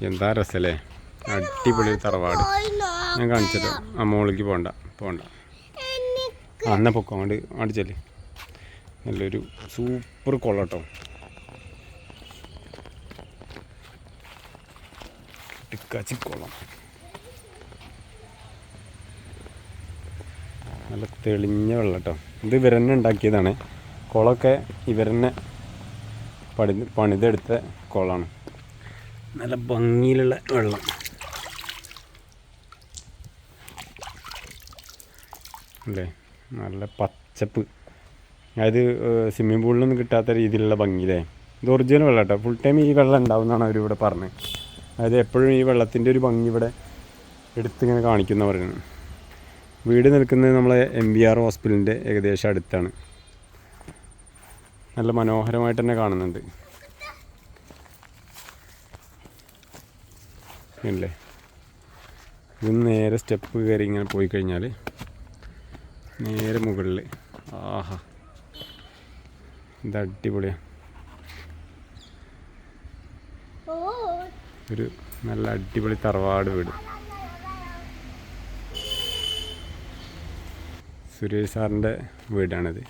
എന്താ രസല്ലേ? അടിപൊളി തറവാട്. ഞാൻ കാണിച്ചിട്ടോ ആ മോളിലേക്ക് പോണ്ട പോകണ്ട അന്ന പൊക്കോ അങ്ങോട്ട് അങ്ങോട്ട് നല്ലൊരു സൂപ്പർ കൊള്ളട്ടോ കേട്ടോ കുളം നല്ല തെളിഞ്ഞ വെള്ളട്ടോ ഇത് ഇവരെന്നെ ഉണ്ടാക്കിയതാണ്. കുളമൊക്കെ ഇവരെന്നെ പണി പണിതെടുത്ത കുളമാണ് നല്ല ഭംഗിയിലുള്ള വെള്ളം. അല്ലേ? നല്ല പച്ചപ്പ്. അതായത് സ്വിമ്മിംഗ് പൂളിലൊന്നും കിട്ടാത്ത രീതിയിലുള്ള ഭംഗിയില്ലേ? ഇത് ഒറിജിനൽ വെള്ളം കേട്ടോ ഫുൾ ടൈം ഈ വെള്ളം ഉണ്ടാവുമെന്നാണ് അവർ ഇവിടെ പറഞ്ഞത് അതായത് എപ്പോഴും ഈ വെള്ളത്തിന്റെ ഒരു ഭംഗി ഇവിടെ എടുത്തിങ്ങനെ കാണിക്കുന്ന പറയുന്നത് വീട് നിൽക്കുന്നത് നമ്മളെ എം ബി ആർ ഹോസ്പിറ്റലിന്റെ ഏകദേശം അടുത്താണ്. നല്ല മനോഹരമായിട്ട് തന്നെ കാണുന്നുണ്ട്. ഇല്ലേ? ഇത് നേരെ സ്റ്റെപ്പ് കയറി ഇങ്ങനെ പോയി കഴിഞ്ഞാൽ നേരെ മുകളിൽ ആഹാ. ഇത് അടിപൊളിയാണ് ഒരു നല്ല അടിപൊളി തറവാട് വീട്. സുരേഷ് സാറിന്റെ വീടാണിത്.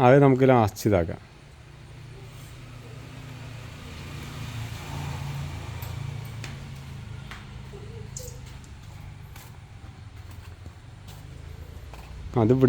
അത് നമുക്ക് ലാസ്റ്റ് ഇതാക്കാം. അത് ഇവിടെ